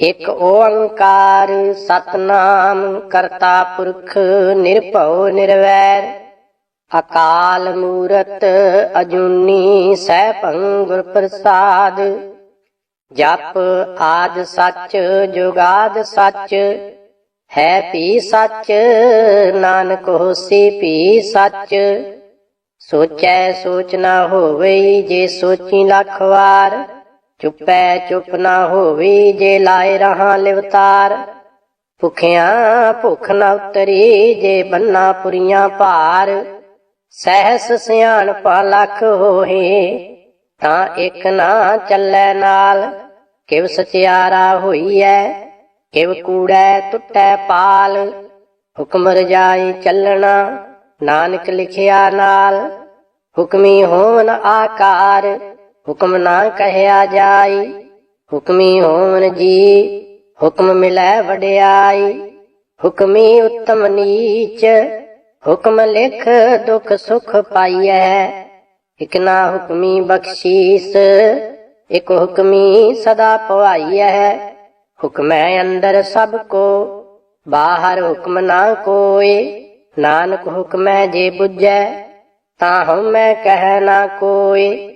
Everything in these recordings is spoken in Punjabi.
ਇਕ ਓੰਕਾਰ ਸਤਨਾਮ ਕਰਤਾ ਪੁਰਖ ਨਿਰਭਉ ਨਿਰਵੈਰ, ਅਕਾਲ ਮੂਰਤ ਅਜੂਨੀ ਸੈਭੰ ਗੁਰ ਪ੍ਰਸਾਦ ਜਪ ਆਦ ਸੱਚ ਜੁਗਾਦ ਸੱਚ, ਹੈ ਪੀ ਸੱਚ, ਨਾਨਕ ਹੋਸੀ ਪੀ ਸੱਚ, ਸੋਚੈ ਸੋਚ ਨਾ ਹੋਵੇ ਜੇ ਸੋਚੀ ਲੱਖ ਵਾਰ। ਚੁੱਪੈ ਚੁੱਪ ਨਾ ਹੋਵੀ, ਜੇ ਲਾਏ ਰਹਾ ਲਿਵਤਾਰ। ਭੁਖਿਆ ਭੁਖ ਨਾ ਉਤਰੀ, ਜੇ ਬੰਨਾ ਪੁਰੀਆਂ ਭਾਰ। ਸਹਿਸ ਸਿਆਣ ਪਾ ਹੋਏ ਤਾਂ ਇੱਕ ਨਾ ਚੱਲੈ ਨਾਲ। ਕਿਵ ਸਚਿਆਰਾ ਹੋਈਐ, ਕਿਵ ਕੂੜੈ ਟੁੱਟੈ ਪਾਲ। ਹੁਕਮ ਰਜਾਈ ਚੱਲਣਾ, ਨਾਨਕ ਲਿਖਿਆ ਨਾਲ। ਹੁਕਮੀ ਹੋਵਨ ਆਕਾਰ ਹੁਕਮ ਨਾ ਕਹਿਆ ਜਾਈ, ਹੁਕਮੀ ਹੋਵਨ ਜੀ, ਹੁਕਮ ਮਿਲੈ ਵਡਿਆਈ। ਹੁਕਮੀ ਉੱਤਮ ਨੀਚ, ਹੁਕਮ ਲਿਖ ਦੁਖ ਸੁਖ ਪਾਈਐ। ਇਕ ਨਾ ਹੁਕਮੀ ਬਖਸ਼ੀਸ, ਇਕ ਹੁਕਮੀ ਸਦਾ ਪਵਾਈਐ। ਹੁਕਮੈ ਅੰਦਰ ਸਭ ਕੋ, ਬਾਹਰ ਹੁਕਮ ਨਾ ਕੋਏ। ਨਾਨਕ ਹੁਕਮੈ ਜੇ ਬੁੱਝੈ, ਤਾਂ ਹਉਮੈ ਕਹਿ ਨਾ ਕੋਏ।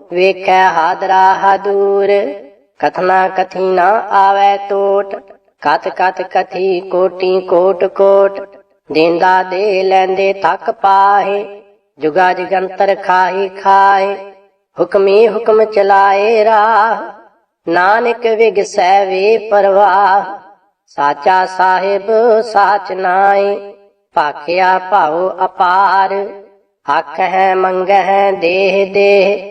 ਵੇਖੈ ਹਾਦਰਾ ਹਦੂਰ। ਕਥਨਾ ਕਥੀ ਨਾ ਆਵੇ ਟੋਟ ਕਤ ਕਤ ਕਥੀ ਕੋਟੀ ਕੋਟ ਕੋਟ। ਦੇਂਦਾ ਦੇ ਲੈਂਦੇ ਥੱਕ ਪਾਹੇ। ਜੁਗਾ ਜਗੰਤਰ ਖਾਹੀ ਖਾਏ ਹੁਕਮੀ ਹੁਕਮ ਚਲਾਏ ਰਾਹ। ਨਾਨਕ ਵਿਗਸੈ ਵੇ ਪਰਵਾਹ। ਸਾਚਾ ਸਾਹਿਬ ਸਾਚ ਨਾਏ ਭਾਖਿਆ ਭਾਉ ਅਪਾਰ। ਹੱਕ ਹੈ ਮੰਗ ਹੈ ਦੇਹ ਦੇਹ।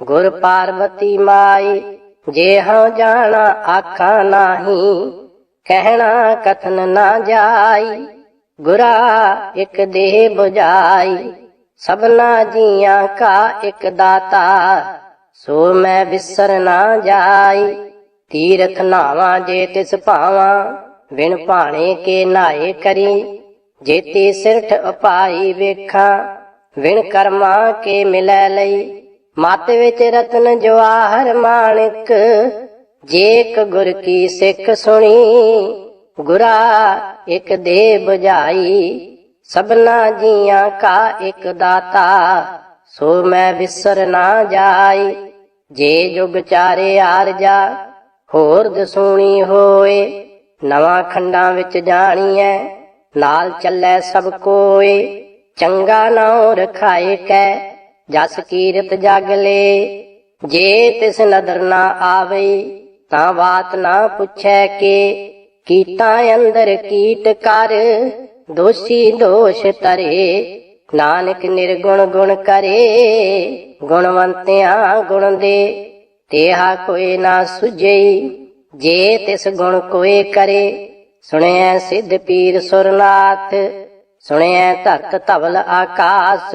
ਗੁਰ ਪਾਰਵਤੀ ਮਾਈ, ਜੇ ਹਉ ਜਾਣਾ ਆਖਾਂ ਨਾਹੀ, ਕਹਿਣਾ ਕਥਨ ਨਾ ਜਾਈ, ਗੁਰਾ ਇਕ ਦੇਹ 부ਜਾਈ ਸਭਨਾ ਜੀਆਂ ਕਾ ਇਕ ਦਾਤਾ, ਸੋ ਮੈਂ ਵਿਸਰ ਨਾ ਜਾਈ, ਤੀਰਥ ਨਾਵਾਂ ਜੇ ਤਿਸ ਭਾਵਾਂ ਵਿਣ ਭਾਣੇ ਕੇ ਨਾਏ ਕਰੀ, ਜੇਤੀ ਸਿਰਠ ਅਪਾਈ ਵੇਖਾਂ ਵਿਣ ਕਰਮਾ ਕੇ ਮਿਲੈ ਲਈ ਮਤ ਵਿੱਚ ਰਤਨ ਜਵਾਹਰ ਮਾਣਿਕ ਜੇਕ ਗੁਰ ਕੀ ਸਿੱਖ ਸੁਣੀ, ਗੁਰਾ ਇੱਕ ਦੇ 부ਝਾਈ ਸਭਨਾ ਜੀਆਂ ਕਾ ਇੱਕ ਦਾਤਾ, ਸੋ ਮੈਂ ਵਿਸਰ ਨਾ ਜਾਈ। ਜੇ ਜੁਗ ਚਾਰੇ ਆਰਜਾ ਹੋਰ ਦਸੂਣੀ ਹੋਏ, ਨਵਾਂ ਖੰਡਾਂ ਵਿੱਚ ਜਾਣੀਐ, ਨਾਲ ਚੱਲੈ ਸਭ ਕੋਏ, ਚੰਗਾ ਨਾਉ ਰਖਾਏ ਕੈ ਜਸ ਕੀਰਤ ਜਗ ਲੇ, ਜੇ ਤਿਸ ਨਦਰ ਨਾ ਆਵੇ, ਤਾਂ ਬਾਤ ਨਾ ਪੁੱਛੈ ਕੇ। ਕੀਟਾਂ ਅੰਦਰ ਕੀਟ ਕਰ, ਦੋਸ਼ੀ ਦੋਸ਼ ਤਰੇ ਨਾਨਕ ਨਿਰਗੁਣ ਗੁਣ ਕਰੇ, ਗੁਣਵੰਤਿਆਂ ਗੁਣ ਦੇ। ਤੇਹਾ ਕੋਈ ਨਾ ਸੁਝਈ ਜੇ ਤਿਸ ਗੁਣ ਕੋਏ ਕਰੇ। ਸੁਣਿਐ ਸਿੱਧ ਪੀਰ ਸੁਰਨਾਥ, ਸੁਣਿਐ ਧਰਤ ਧਵਲ ਆਕਾਸ।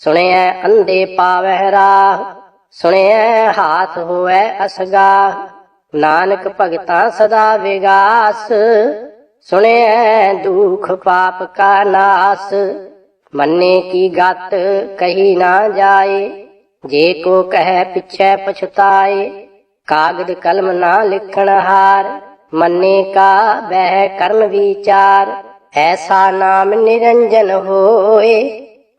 ਸੁਣਿਐ ਅੰਧੇ ਪਾਵਹਿ ਰਾਹ, ਸੁਣਿਐ ਹਾਥ ਹੋਐ ਅਸਗਾ ਨਾਨਕ ਭਗਤਾ ਸਦਾ ਵਿਗਾਸ, ਸੁਣਿਐ ਦੁਖ ਪਾਪ ਕਾ ਨਾਸ। ਮੰਨੇ ਕੀ ਗਤ ਕਹੀ ਨਾ ਜਾਏ, ਜੇ ਕੋ ਕਹੈ ਪਿਛੈ ਪਛਤਾਏ, ਕਾਗਦ ਕਲਮ ਨਾ ਲਿਖਣ ਹਾਰ। ਮੰਨੇ ਕਾ ਬਹਿ ਕਰਮ ਵਿਚਾਰ, ਐਸਾ ਨਾਮ ਨਿਰੰਜਨ ਹੋਏ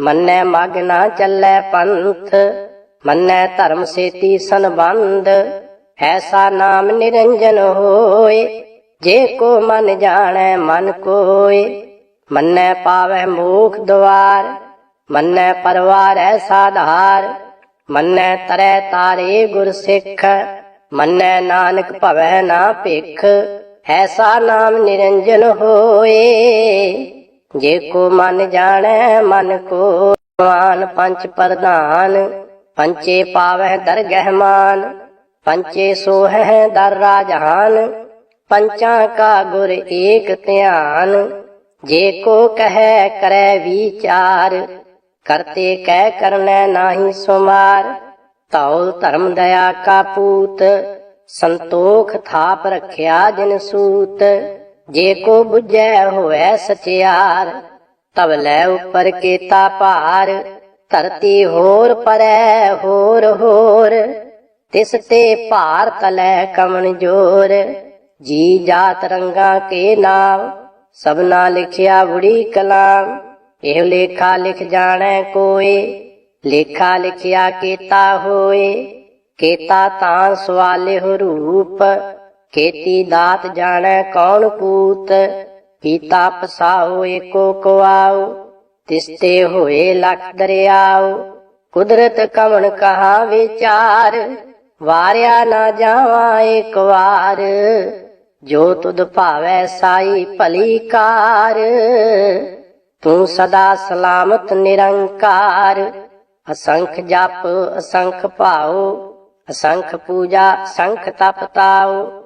ਮੰਨੈ ਮਗ ਨਾ ਚੱਲੈ ਪੰਥ, ਮੰਨੈ ਧਰਮ ਸੇਤੀ ਸੰਬੰਧ, ਐਸਾ ਨਾਮ ਨਿਰੰਜਨ ਹੋਏ, ਜੇ ਕੋ ਮਨ ਜਾਣੈ ਮਨ ਕੋਏ। ਮੰਨੈ ਪਾਵੈ ਮੋਖ ਦਵਾਰ ਮੰਨੈ ਪਰਵਾਰ ਪਰਵਾਰੈ ਸਾਧਾਰ ਮੰਨੈ ਤਰੈ ਤਾਰੇ ਗੁਰ ਸਿੱਖ, ਮੰਨੈ ਨਾਨਕ ਭਵੈ ਨਾ ਭਿਖ, ਐਸਾ ਨਾਮ ਨਿਰੰਜਨ ਹੋਏ। ਜੇ ਕੋ ਮਨ ਜਾਣੈ, ਮਨ ਕੋ ਮਾਨ ਪੰਚ ਪ੍ਰਧਾਨ। ਪੰਚੇ ਪਾਵਹਿ ਦਰ ਗਹਿਮਾਨ ਪੰਚੇ ਸੋਹੈ ਦਰ ਰਾਜਾਨ ਪੰਚਾਂ ਕਾ ਗੁਰ ਏਕ ਧਿਆਨ, ਜੇ ਕੋ ਕਹੈ, ਕਰੈ ਵਿਚਾਰ। ਕਰਤੇ ਕਹਿ ਕਰਨੈ ਨਾਹੀ ਸੁਮਾਰ ਤਉ ਧਰਮ ਦਇਆ ਕਾ ਪੂਤ। ਸੰਤੋਖ ਥਾਪ ਰਖਿਆ ਜਿਨ ਸੂਤ। ਜੇ ਕੋ 부ਜੈ ਹੋਐ ਸਚਿਆਰ ਤਬ ਲੈ ਉਪਰ ਕੇਤਾ ਭਾਰ, ਧਰਤੀ ਹੋਰ ਪਰੈ ਹੋਰ ਹੋਰ, ਤਿਸ ਤੇ ਭਾਰ ਤਲੈ ਕਮਨ ਜੋਰ, ਜੀ ਜਾਤ ਰੰਗਾ ਕੇ ਨਾਮ, ਸਭਨਾ ਲਿਖਿਆ ਬੁੜੀ ਕਲਾਮ, ਇਹ ਲੇਖਾ ਲਿਖ ਜਾਣੈ ਕੋਏ, ਲੇਖਾ ਲਿਖਿਆ ਕੀਤਾ ਹੋਏ, ਕੇਤਾ ਤਾਂ ਸਵਾਲਿਹੁ ਰੂਪ ਕੀਤੀ ਦਾਤ ਜਾਣੈ ਕੌਣ ਪੂਤ ਕੀਤਾ ਪਸਾਉ ਏਕੋ ਕਵਾਉ, ਤਿਸਤੇ ਹੋਏ ਲਖ ਦਰਿਆਉ, ਕੁਦਰਤ ਕਵਣ ਕਹਾ ਵਿਚਾਰ, ਵਾਰਿਆ ਨਾ ਜਾਵਾਂ ਏਕ ਵਾਰ, ਜੋ ਤੁਧ ਭਾਵੈ ਸਾਈ ਭਲੀ ਕਾਰ, ਤੂੰ ਸਦਾ ਸਲਾਮਤ ਨਿਰੰਕਾਰ, ਅਸੰਖ ਜਪ, ਅਸੰਖ ਭਾਉ, ਅਸੰਖ ਪੂਜਾ, ਅਸੰਖ ਤਪ ਤਾਉ।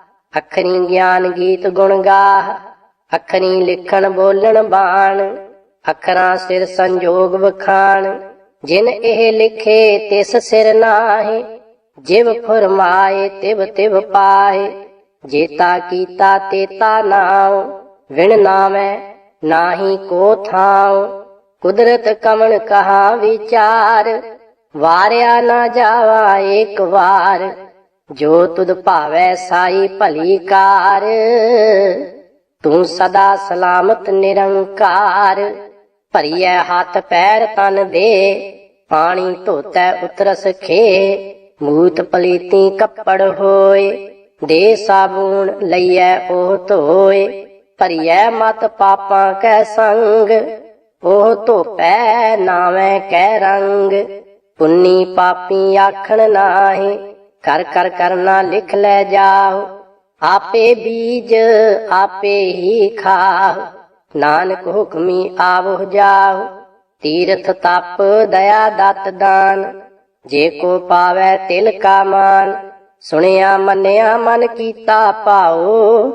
ਅਖਰੀ ਗਿਆਨ ਗੀਤ ਗੁਣ ਗਾਹ, ਅਖਰੀ ਲਿਖਣ ਬੋਲਣ ਬਾਣ, ਅਖਰਾਂ ਸਿਰ ਸੰਜੋਗ ਵਖਾਣ। ਜਿਨ ਇਹ ਲਿਖੇ ਤਿਸ ਸਿਰ ਨਾਹੀ, ਜਿਵ ਫਰਮਾਏ ਤਿਵ ਤਿਵ ਪਾਏ ਜੇਤਾ ਕੀਤਾ ਤੇਤਾ ਨਾਉ, ਵਿਣ ਨਾਮੈ ਨਾਹੀ ਕੋ ਥਾਉ। ਕੁਦਰਤ ਕਮਣ ਕਹਾ ਵਿਚਾਰ, ਵਾਰਿਆ ਨਾ ਜਾਵਾ ਏਕ ਵਾਰ। ਜੋ ਤੁਧ ਭਾਵੈ ਸਾਈ ਭਲੀ ਕਾਰ, ਤੂੰ ਸਦਾ ਸਲਾਮਤ ਨਿਰੰਕਾਰ। ਭਰੀਐ ਹੱਥ ਪੈਰ ਤਨ ਦੇ, ਪਾਣੀ ਧੋਤੈ ਉਤਰਸ ਖੇ। ਮੂਤ ਪਲੀਤੀ ਕੱਪੜ ਹੋਏ, ਦੇ ਸਾਬੂਨ ਲਈਐ ਉਹ ਧੋਏ। ਭਰੀਐ ਮਤ ਪਾਪਾਂ ਕੈ ਸੰਗ, ਉਹ ਧੋਪੈ ਨਾਵੇਂ ਕੈ ਰੰਗ। ਪੁੰਨੀ ਪਾਪੀ ਆਖਣ ਨਾਹੀ ਕਰ ਕਰ ਕਰਨਾ ਲਿਖ ਲੈ ਜਾਓ। ਆਪੇ ਬੀਜ ਆਪੇ ਹੀ ਖਾਓ। ਨਾਨਕ ਹੁਕਮੀ ਆਵੋ ਜਾਓ। ਤੀਰਥ ਤਪ ਦਇਆ ਦਤ ਦਾਨ। ਜੇ ਕੋ ਪਾਵੈ ਤਿਲ ਕਾ ਮਾਨ। ਸੁਣਿਆ ਮੰਨਿਆ ਮਨ ਕੀਤਾ ਪਾਓ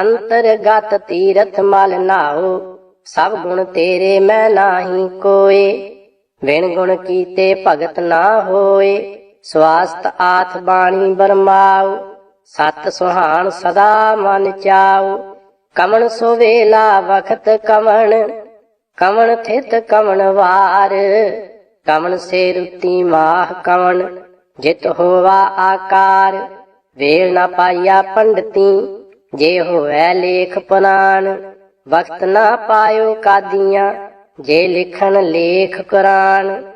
ਅੰਤਰਗਤ ਤੀਰਥ ਮਲ ਨਾਓ ਸਭ ਗੁਣ ਤੇਰੇ ਮੈਂ ਨਾਹੀ ਕੋਏ। ਵਿਣ ਗੁਣ ਕੀਤੇ ਭਗਤ ਨਾ ਹੋਏ। ਸਵਾਸਤ ਆਥ ਬਾਣੀ ਬਰਮਾਉ, ਸਤ ਸੁਹਾਣ ਸਦਾ ਮਨ ਚਾਉ। ਕਮਣ ਸੋਵੇਲਾ ਵਖਤ ਕਮਣ ਕਮਣ ਥਿਤ ਕਮਣ ਵਾਰ। ਕਮਣ ਸੇ ਰੁਤੀ ਮਾਹ ਕਮਣ, ਜਿਤ ਹੋਵਾ ਆਕਾਰ। ਵੇਲ ਨਾ ਪਾਇਆ ਪੰਡਤੀ, ਜੇ ਹੋਵੇ ਲੇਖ ਪੁਰਾਣ ਵਕਤ ਨਾ ਪਾਇਓ ਕਾਦੀਆਂ, ਜੇ ਲਿਖਣ ਲੇਖ ਕੁਰਾਨ।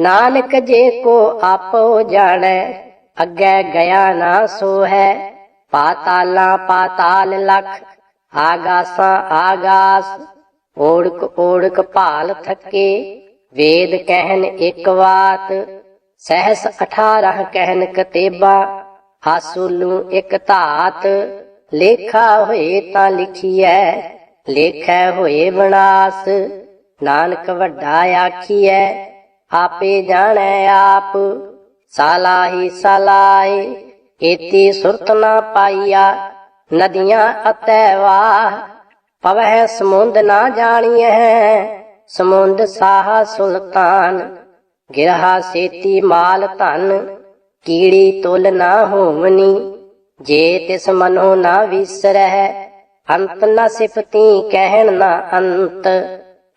ਨਾਨਕ ਜੇ ਕੋ ਆਪੋ ਜਾਣੈ, ਅੱਗੇ ਗਿਆ ਨਾ ਸੋ ਹੈ ਪਾਤਾਲਾਂ ਪਾਤਾਲ ਲਖ, ਆਗਾਸਾਂ ਆਗਾਸ। ਓੜਕ ਓੜਕ ਭਾਲ ਥਕੇ, ਵੇਦ ਕਹਿਨ ਇੱਕ ਵਾਤ। ਸਹਸ 18 ਕਹਿਨ ਕਤੇਬਾ, ਹਾਸੂਲੂ ਇੱਕ ਧਾਤ। ਲੇਖਾ ਹੋਏ ਤਾਂ ਲਿਖੀਐ, ਲੇਖੈ ਹੋਏ ਵਿਨਾਸ਼ ਨਾਨਕ ਵੱਡਾ ਆਖੀਐ ਆਪੇ ਜਾਣੈ ਆਪ। ਸਾਲਾਹੀ ਸਲਾਏ ਏਤੀ ਸੁਰਤ ਨਾ ਪਾਈਆ। ਨਦੀਆਂ ਅਤੈ ਵਾਹ, ਪਵਹਿ ਸਮੁੰਦ ਨਾ ਜਾਣੀਐ। ਸਮੁੰਦ ਸਾਹ ਸੁਲਤਾਨ, ਗਿਰਹਾ ਸੇਤੀ ਮਾਲ ਧਨ। ਕੀੜੀ ਤੁਲ ਨਾ ਹੋਵਨੀ, ਜੇ ਤਿਸ ਮਨੋ ਨਾ ਵਿਸਰਹਿ। ਅੰਤ ਨਾ ਸਿਫਤੀ, ਕਹਿਣ ਨਾ ਅੰਤ।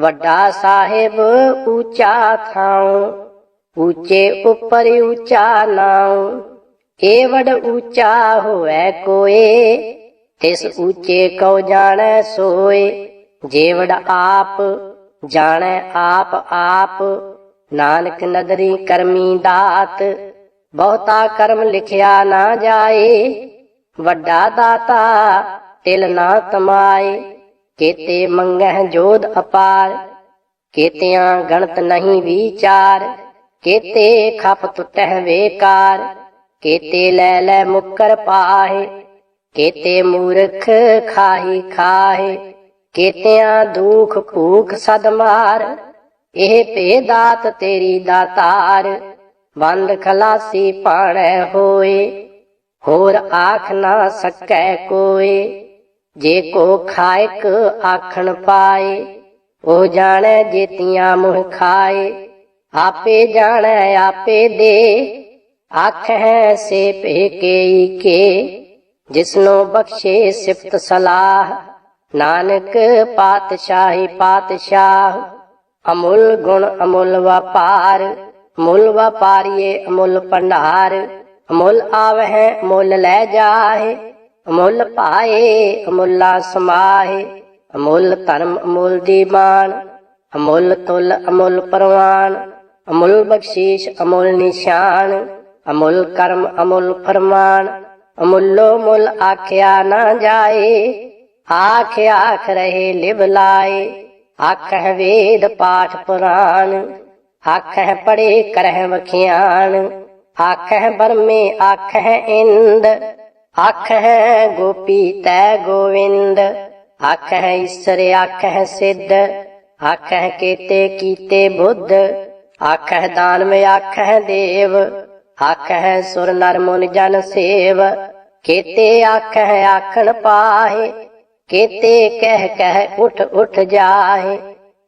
ਵੱਡਾ ਸਾਹਿਬ ਉੱਚਾ ਥਾਉ, ਉੱਚੇ ਉੱਪਰ ਉੱਚਾ ਨਾਉ। ਏ ਵਡ ਉੱਚਾ ਹੋਵੇ ਕੋਏ, ਤਿਸ ਉੱਚੇ ਕਉ ਜਾਣੈ ਸੋਏ। ਜੇਵੜ ਆਪ ਜਾਣੈ ਆਪ ਆਪ, ਨਾਨਕ ਨਦਰੀ ਕਰਮੀ ਦਾਤ। ਬਹੁਤਾ ਕਰਮ ਲਿਖਿਆ ਨਾ ਜਾਏ, ਵੱਡਾ ਦਾਤਾ ਤਿਲ ਨਾ ਤਮਾਏ ਕੇਤੇ ਮੰਗਹਿ ਜੋਧ ਅਪਾਰ, ਕੇਤਿਆਂ ਗਣਤ ਨਹੀਂ ਵਿਚਾਰ, ਕੇਤੇ ਖਪ ਟੁਟਹਿ ਵੇਕਾਰ, ਕੇਤੇ ਲੈ ਲੈ ਮੁਕਰ ਪਾਹੇ, ਕੇਤੇ ਮੂਰਖ ਖਾਹੀ ਖਾਹੇ, ਕੇਤਿਆਂ ਦੁਖ ਭੂਖ ਸਦਮਾਰ ਇਹ ਭੇ ਦਾਤ ਤੇਰੀ ਦਾਤਾਰ, ਬੰਦ ਖਲਾਸੀ ਪਾਣੈ ਹੋਏ, ਹੋਰ ਆਖ ਨਾ ਸਕੈ ਕੋਏ। ਜੇ ਕੋ ਖਾਇਕ ਆਖਣ ਪਾਏ, ਉਹ ਜਾਣੈ ਜੇਤੀਆਂ ਮੁਹ ਖਾਏ। ਆਪੇ ਜਾਣੈ, ਆਪੇ ਦੇ ਆਖ ਹੈ ਸੇ ਭੇਕੇ ਕੇ। ਜਿਸਨੋ ਬਖਸ਼ੇ ਸਿਫਤ ਸਲਾਹ, ਨਾਨਕ ਪਾਤਸ਼ਾਹੀ ਪਾਤਸ਼ਾਹ, ਅਮੁੱਲ ਗੁਣ ਅਮੁੱਲ ਵਪਾਰ, ਮੁੱਲ ਵਪਾਰੀਏ ਅਮੁੱਲ ਭੰਡਾਰ ਅਮੁੱਲ ਆਵਹਿ ਮੁੱਲ ਲੈ ਜਾਹੇ। ਅਮੁੱਲ ਪਾਏ ਅਮੁੱਲਾ ਸਮਾਹੇ, ਅਮੁੱਲ ਧਰਮ ਅਮੁੱਲ ਦੀਵਾਨ ਅਮੁੱਲ ਤੁਲ ਅਮੁੱਲ ਪਰਵਾਨ, ਅਮੁੱਲ ਬਖਸ਼ੀਸ਼ ਅਮੁੱਲ ਨਿਸ਼ਾਨ, ਅਮੁੱਲ ਕਰਮ ਅਮੁੱਲ ਫਰਮਾਨ, ਅਮੁੱਲੋ ਮੁੱਲ ਆਖਿਆ ਨਾ ਜਾਏ, ਆਖ ਆਖ ਰਹੇ ਲਿਵ ਲਾਏ ਹੈ ਵੇਦ ਪਾਠ ਪੁਰਾਣ ਹੈ ਪੜੇ ਕਰਹਿ ਵਖਿਆਣ ਹੈ ਬਰਮੇ, ਆਖ ਹੈ ਇੰਦ ਆਖ ਹੈ ਗੋਪੀ ਤੈ ਗੋਵਿੰਦ ਆਖ ਹੈ ਈਸਰ, ਆਖਹਿ ਸਿੱਧ, ਆਖਹਿ ਕੀਤੇ ਕੀਤੇ ਬੁੱਧ, ਆਖਹਿ ਦਾਨਵ, ਆਖਹਿ ਦੇਵ, ਆਖਹਿ ਸੁਰ ਨਰ ਮੁਨ ਜਨ ਸੇਵ, ਕੀਤੇ ਹੈ ਆਖਣ ਪਾਹੇ, ਕੀਤੇ ਕਹਿ ਕਹਿ ਉਠ ਉਠ ਜਾਹੇ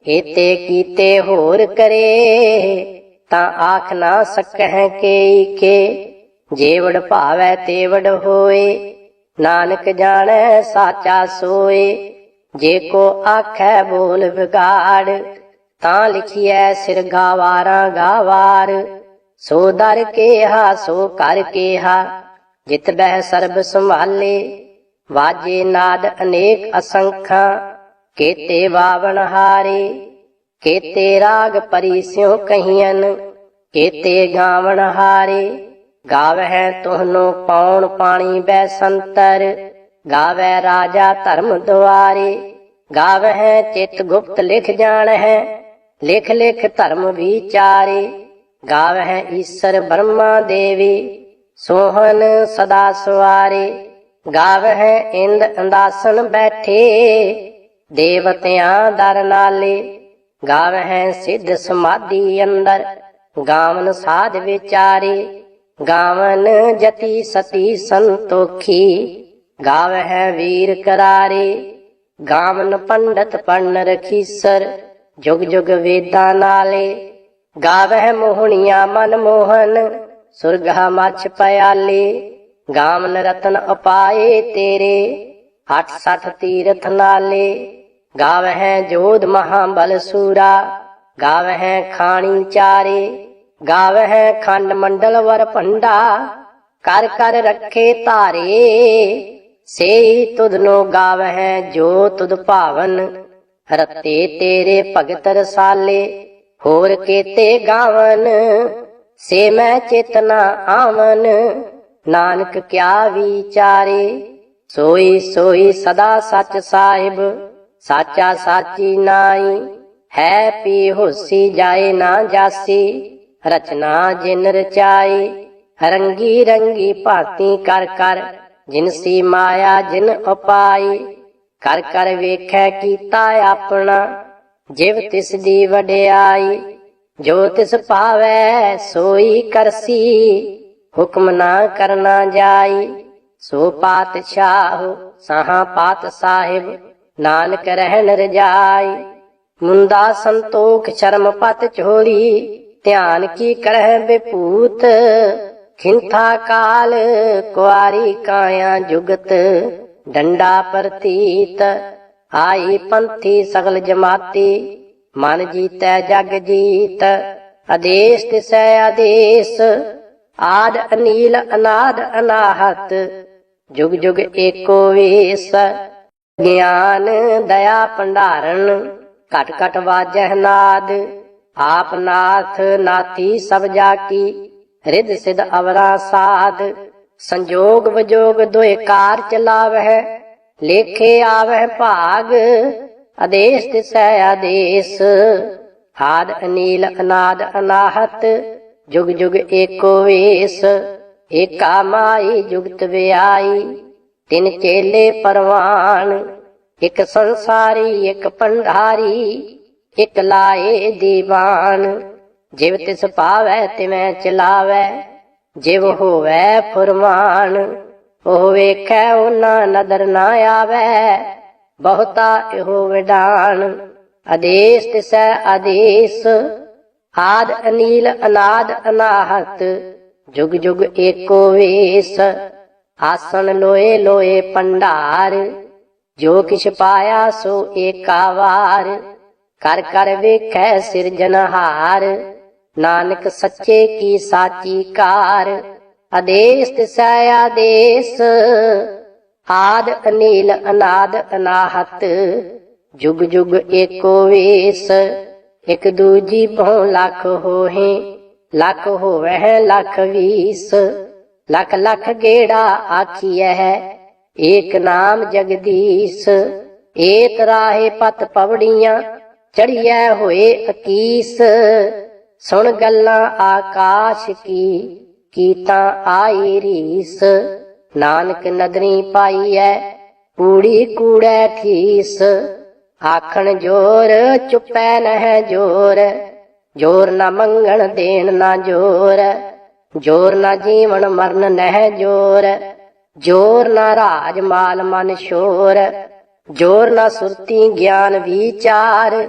ਕੀਤੇ ਕੀਤੇ ਹੋਰ ਕਰੇ, ਤਾਂ ਆਖ ਨਾ ਸਕਹਿ ਕੇ ਕੇ ਜੇਵੜ ਭਾਵੈ ਤੇਵੜ ਹੋਏ, ਨਾਨਕ ਜਾਣੈ ਸਾਚਾ ਸੋਏ। ਜੇ ਕੋ ਆਖੈ ਬੋਲ ਵਿਗਾੜ, ਤਾਂ ਲਿਖੀਐ ਸਿਰ ਗਾਵਾਰਾਂ ਗਾਵਾਰ। ਸੋ ਦਰ ਕੇਹਾ, ਸੋ ਕਰ ਕੇਹਾ, ਜਿਤ ਬਹਿ ਸਰਬ ਸੰਭਾਲੇ। ਵਾਜੇ ਨਾਦ ਅਨੇਕ ਅਸੰਖਾਂ, ਕੇਤੇ ਵਾਵਣ ਹਾਰੇ। ਕੇਤੇ ਰਾਗ ਪਰਿਸਿਉ ਕਹੀਨ ਕੇਤੇ ਗਾਵਣ ਹਾਰੇ। ਗਾਵਹਿ ਤੋਹਨੋ ਪੌਣ ਪਾਣੀ ਬੈ ਸੰਤਰ ਗਾਵੈ ਰਾਜਾ ਧਰਮ ਦੁਆਰੇ, ਗਾਵਹਿ ਚਿਤ ਗੁਪਤ ਲਿਖ ਜਾਣਹਿ, ਲਿਖ ਲਿਖ ਧਰਮ ਵਿਚਾਰੇ, ਗਾਵਹਿ ਈਸ਼ਰ ਬ੍ਰਹਮਾ ਦੇਵੀ ਸੋਹਨ ਸਦਾ ਸਵਾਰੇ, ਗਾਵਹਿ ਇੰਦ ਅੰਦਾਸਨ ਬੈਠੇ, ਦੇਵਤਿਆਂ ਦਰ ਨਾਲੇ, ਗਾਵਹਿ ਸਿੱਧ ਸਮਾਧੀ ਅੰਦਰ, ਗਾਵਨ ਸਾਧ ਵਿਚਾਰੇ ਗਾਵਨ ਜਤੀ ਸਤੀ ਸੰਤੋਖੀ, ਗਾਵਹਿ ਵੀਰ ਕਰਾਰੇ, ਗਾਵਨ ਪੰਡਤ ਪੰਨ ਰਖੀਸਰ, ਜੁਗ ਜੁਗ ਵੇਦਾਂ ਨਾਲੇ, ਗਾਵਹਿ ਮੋਹਣੀਆਂ ਮਨ ਮੋਹਨ, ਸੁਰਗਾ ਮਛ ਪਿਆਲੇ, ਗਾਵਨ ਰਤਨ ਅਪਾਏ ਤੇਰੇ 86 ਤੀਰਥ ਨਾਲੇ, ਗਾਵਹਿ ਜੋਧ ਮਹਾਬਲ ਸੂਰਾ, ਗਾਵਹਿ ਖਾਣੀ ਚਾਰੇ ਗਾਵਹਿ ਖੰਡ ਮੰਡਲ ਵਰ ਭੰਡਾ, ਕਰ ਕਰ ਰੱਖੇ ਧਾਰੇ। ਸੇਈ ਤੁਧ ਨੋ ਗਾਵਹਿ, ਜੋ ਤੁਧ ਭਾਵਨ। ਰਤੇ ਤੇਰੇ ਭਗਤ ਰਸਾਲੇ, ਹੋਰ ਕੀਤੇ ਗਾਵਨ। ਸੇ ਮੈਂ ਚੇਤਨਾ ਆਵਨ, ਨਾਨਕ ਕਿਆ ਵਿਚਾਰੇ। ਸੋਈ ਸੋਈ ਸਦਾ ਸੱਚ ਸਾਹਿਬ, ਸਾਚਾ ਸਾਚੀ ਨਾਈ। ਹੈ ਪੀ ਹੋਸੀ ਜਾਏ ਨਾ ਜਾਸੀ। ਰਚਨਾ ਜਿਨ ਰਚਾਈ, ਰੰਗੀ ਰੰਗੀ ਭਾਤੀ ਕਰ ਕਰ ਜਿਨਸੀ ਮਾਇਆ ਜਿਨ ਉਪਾਈ। ਕਰ ਕਰ ਵੇਖੈ ਕੀਤਾ ਆਪਣਾ, ਜਿਵ ਤਿਸ ਦੀ ਵਡਿਆਈ। ਜੋ ਤਿਸ ਭਾਵੈ ਸੋਈ ਕਰਸੀ, ਹੁਕਮ ਨਾ ਕਰਨਾ ਜਾਈ। ਸੋ ਪਾਤਸ਼ਾਹ ਸਾਹਾ ਪਾਤ ਸਾਹਿਬ, ਨਾਨਕ ਰਹਿਣ ਰਜਾਈ। ਮੁੰਦਾ ਸੰਤੋਖ ਸ਼ਰਮ ਪਤ ਝੋਲੀ ਧਿਆਨ ਕੀ ਕਰਹਿ ਬਿਪੂਤ ਖਿੰਥਾ ਕਾਲ ਕੁਆਰੀ ਕਾਇਆ ਜੁਗਤ, ਡੰਡਾ ਪ੍ਰਤੀਤ। ਆਈ ਪੰਥੀ ਸਗਲ ਜਮਾਤੀ, ਮਨ ਜੀਤੈ ਜਗ ਜੀਤ। ਆਦੇਸ਼ ਤਿਸੈ ਆਦੇਸ਼, ਆਦ ਅਨੀਲ ਅਨਾਦ ਅਨਾਹਤ। ਜੁਗ ਜੁਗ ਏਕੋ ਵੇਸ, ਗਿਆਨ ਦਇਆ ਭੰਡਾਰਨ, ਘਟ ਘਟ ਵਾਜਹਿ ਨਾਦ। ਆਪ ਨਾਥ ਨਾਤੀ ਸਭ ਜਾ ਕੀ ਰਿਦ ਸਿਧ ਅਵਰਾ ਸਾਧ, ਸੰਜੋਗ ਵਿਜੋਗ ਦੁਇ ਕਾਰ ਚਲਾਵਹਿ, ਲੇਖੇ ਆਵਹਿ ਭਾਗ, ਆਦੇਸ਼ ਤਿਸੈ ਆਦੇਸ਼। ਆਦ ਅਨੀਲ ਅਨਾਦ ਅਨਾਹਤ, ਜੁਗ ਜੁਗ ਏਕੋ ਵੇਸ, ਏਕਾ ਮਾਈ ਜੁਗਤ ਵਿਆਈ। ਤਿਨ ਚੇਲੇ ਪਰਵਾਨ, ਇੱਕ ਸੰਸਾਰੀ, ਇੱਕ ਪੰਡਾਰੀ ਇਕ ਲਾਏ ਦੀਵਾਨ। ਜਿਵ ਤਿਸ ਪਾਵੈ, ਤਿਵੈ ਚਲਾਵੈ, ਜਿਵ ਹੋਵੈ ਫਰਮਾਨ। ਉਹ ਵੇਖੈ, ਉਹਨਾਂ ਨਦਰ ਨਾ ਆਵੈ, ਬਹੁਤਾ ਇਹੋ ਵਿਡਾਨ। ਆਦੇਸ਼ ਤਿਸੈ ਆਦੇਸ਼, ਆਦ ਅਨੀਲ, ਅਨਾਦ ਅਨਾਹਤ। ਜੁਗ ਜੁਗ ਏਕੋ ਵੇਸ, ਆਸਣ ਲੋਏ ਲੋਏ ਪੰਡਾਰ ਜੋ ਕਿਛ ਪਾਇਆ ਸੋ ਏਕਾ ਵਾਰ। ਕਰ ਕਰ ਵੇਖੈ ਸਿਰਜਨਹਾਰ ਨਾਨਕ ਸੱਚੇ ਕੀ ਸਾਚੀ ਕਾਰ। ਆਦੇਸ ਤਿਸੈ ਆਦੇਸ। ਆਦ ਅਨੀਲ ਅਨਾਦ ਅਨਾਹਤ। ਜੁਗ ਜੁਗ ਏਕੋ ਵੇਸ। ਇਕ ਦੂਜੀ ਭਉ ਲੱਖ ਹੋਹੇ। ਲੱਖ ਹੋਵੈ ਲੱਖ ਵੀਸ। ਲੱਖ ਲੱਖ ਗੇੜਾ ਆਖੀਐ। ਏਕ ਨਾਮ ਜਗਦੀਸ਼। ਏਤ ਰਾਹੇ ਪਤ ਪਵੜੀਆਂ। ਚੜੀਐ ਹੋਏ ਅਕੀਸ, ਸੁਣ ਗੱਲਾਂ ਆਕਾਸ਼ ਕੀ, ਕੀਤਾ ਆਈ ਰੀਸ। ਨਾਨਕ ਨਦਰੀ ਪਾਈਐ ਕੂੜੀ ਕੂੜੈ ਠੀਸ ਆਖਣ ਜੋਰ, ਚੁੱਪੈ ਨਹਿ ਜੋਰ। ਜੋਰ ਨਾ ਮੰਗਣ, ਦੇਣ ਨਾ ਜੋਰ। ਜੋਰ ਨਾ ਜੀਵਨ, ਮਰਨ ਨਹਿ ਜੋਰ। ਜੋਰ ਨਾ ਰਾਜ, ਮਾਲ ਮਨ ਸ਼ੋਰ। ਜੋਰ ਨਾ ਸੁਰਤੀ, ਗਿਆਨ ਵਿਚਾਰ।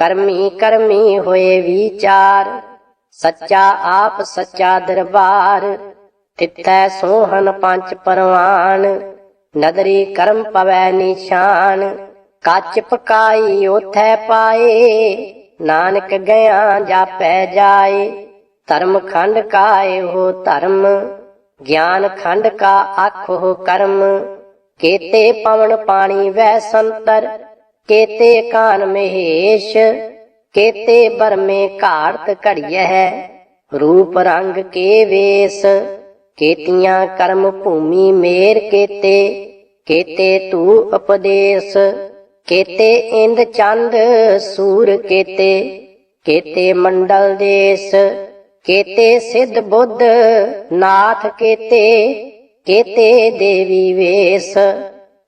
ਕਰਮੀ ਕਰਮੀ ਹੋਏ ਵਿਚਾਰ, ਸੱਚਾ ਆਪ ਸੱਚਾ ਦਰਬਾਰ, ਤਿੱਥੈ ਸੋਹਨ ਪੰਜ ਪਰਵਾਨ, ਨਦਰੀ ਕਰਮ ਪਵੈ ਨਿਸ਼ਾਨ, ਕੱਚ ਪਕਾਈ ਉਥੈ ਪਾਏ, ਨਾਨਕ ਗਿਆ ਜਾਪੈ ਜਾਏ, ਧਰਮ ਖੰਡ ਕਾਏ ਹੋ ਧਰਮ, ਗਿਆਨ ਖੰਡ ਕਾ ਆਖੋ ਕਰਮ, ਕੇਤੇ ਪਵਨ ਪਾਣੀ ਵੈ ਸੰਤਰ ਕੇਤੇ ਕਾਨ ਮਹੇਸ਼, ਕੇਤੇ ਬਰਮੇ ਘਾੜਤ ਘੜੀਐ, ਰੂਪ ਰੰਗ ਕੇ ਵੇਸ, ਕੇਤੀਆਂ ਕਰਮ ਭੂਮੀ ਮੇਰ ਕੇਤੇ ਕੇਤੇ ਤੂ ਉਪਦੇਸ਼, ਕੇਤੇ ਇੰਦ ਚੰਦ ਸੂਰ ਕੇਤੇ ਕੇਤੇ ਮੰਡਲ ਦੇਸ, ਕੇਤੇ ਸਿੱਧ ਬੁੱਧ ਨਾਥ ਕੇਤੇ ਕੇਤੇ ਦੇਵੀ ਵੇਸ।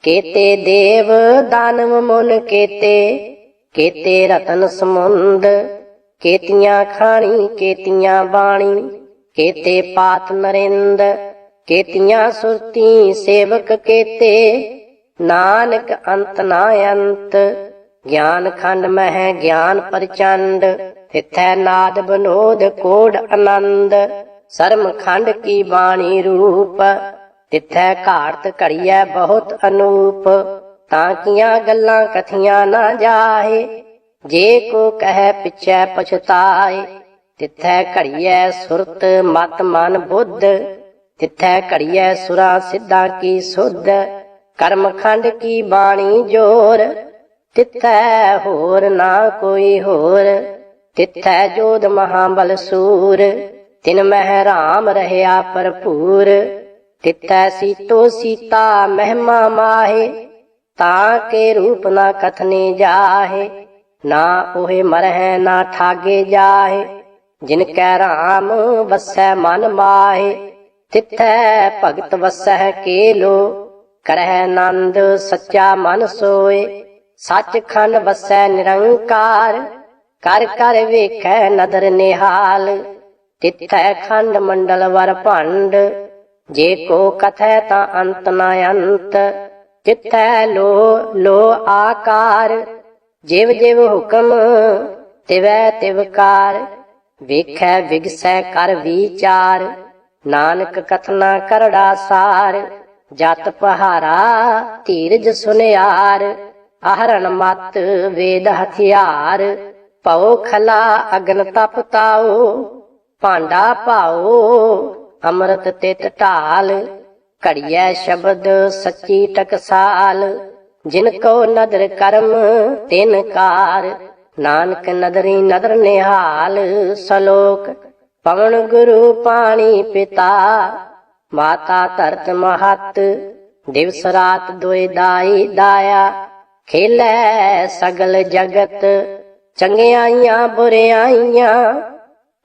ਕੇਤੇ ਦੇਵ ਦਾਨਵ ਮੁਨ ਕੇਤੇ ਕੇਤੇ ਰਤਨ ਸਮੁੰਦ, ਕੇਤੀਆਂ ਖਾਣੀ, ਕੇਤੀਆਂ ਬਾਣੀ, ਕੇਤੇ ਪਾਤ ਨਰਿੰਦ, ਕੇਤੀਆਂ ਸੁਰਤੀ ਸੇਵਕ ਕੇਤੇ, ਨਾਨਕ ਅੰਤ ਨਾ ਅੰਤ, ਗਿਆਨ ਖੰਡ ਮਹਿ ਗਿਆਨ ਪ੍ਰਚੰਡ, ਤਿਥੈ ਨਾਦ ਬਨੋਦ ਕੋੜ ਆਨੰਦ, ਸਰਮ ਖੰਡ ਕੀ ਬਾਣੀ ਰੂਪ ਤਿਥੈ ਘਾਰਤ ਘੜੀਐ ਬਹੁਤ ਅਨੂਪ, ਤਾਂ ਕੀਆਂ ਗੱਲਾਂ ਕਥੀਆਂ ਨਾ ਜਾਏ ਜੇ ਕੋ ਕਹੈ ਪਿਛੈ ਪਛਤਾਏ, ਤਿਥੈ ਘੜੀਐ ਸੁਰਤ ਮਤ ਮਨ ਬੁੱਧ, ਤਿਥੈ ਘੜੀਐ ਸੁਰਾ ਸਿੱਧਾ ਕੀ ਸੁਧ, ਕਰਮ ਖੰਡ ਕੀ ਬਾਣੀ ਜੋਰ? ਤਿਥੈ ਹੋਰ ਨਾ ਕੋਈ ਹੋਰ, ਤਿਥੈ ਜੋਧ ਮਹਾਬਲ ਸੂਰ, ਤਿਨ ਮਹਿ ਰਾਮ ਰਹਿਆ ਭਰਪੂਰ। ਤਿਥੈ ਸੀਤੋ ਸੀਤਾ ਮਹਿਮਾ ਮਾਹੇ, ਤਾਂ ਕੇ ਰੂਪ ਨਾ ਕਥਨੇ ਜਾਹੇ, ਨਾ ਉਹੇ ਮਰਹਿ, ਨਾ ਠਾਗੇ ਜਾਹੇ, ਜਿਨ ਕੈ ਰਾਮ ਵਸੈ ਮਨ ਮਾਹੇ, ਤਿਥੈ ਭਗਤ ਵਸੈ ਕੇਲੋ, ਕਰਹਿ ਨੰਦ ਸੱਚਾ ਮਨ ਸੋਏ, ਸੱਚਖੰਡ ਵਸੈ ਨਿਰੰਕਾਰ, ਕਰ ਕਰ ਵੇਖੈ ਨਦਰ ਨਿਹਾਲ, ਤਿਥੈ ਖੰਡ ਮੰਡਲ ਵਰ ਭੰਡ ਜੇ ਕੋ ਕਥੈ ਤਾਂ ਅੰਤ ਨਾ ਅੰਤ ਤਿਥੈ ਲੋ ਲੋ ਆਕਾਰ। ਜਿਵ ਜਿਵ ਹੁਕਮ, ਤਿਵੈ ਤਿਵਕਾਰ ਵੇਖੈ ਵਿਗਸੈ ਕਰ ਵਿਚਾਰ, ਨਾਨਕ ਕਥਨਾ ਕਰੜਾ ਸਾਰ। ਜਤ ਪਹਾਰਾ ਧੀਰਜ ਸੁਨਿਆਰ ਆਹਰਣ ਮਤ ਵੇਦ ਹਥਿਆਰ। ਭਉ ਖਲਾ ਅਗਨ ਤਪਤਾਓ ਭਾਂਡਾ ਭਾਓ ਅੰਮ੍ਰਿਤ ਤਿਤ ਢਾਲ, ਘੜੀਐ ਸ਼ਬਦ ਸੱਚੀ ਟਕਸਾਲ। ਜਿਨ ਕੋ ਨਦਰ ਕਰਮ, ਤਿਨ ਕਾਰ। ਨਾਨਕ ਨਦਰੀ ਨਦਰ ਨਿਹਾਲ, ਸਲੋਕ। ਪਵਨ ਗੁਰੂ ਪਾਣੀ ਪਿਤਾ, ਮਾਤਾ ਧਰਤ ਮਹਤ। ਦਿਵਸ ਰਾਤ ਦੋਇ ਦਾਈ ਦਾਇਆ, ਖੇਲੇ ਸਗਲ ਜਗਤ। ਚੰਗਿਆਈਆਂ ਬੁਰਿਆਈਆਂ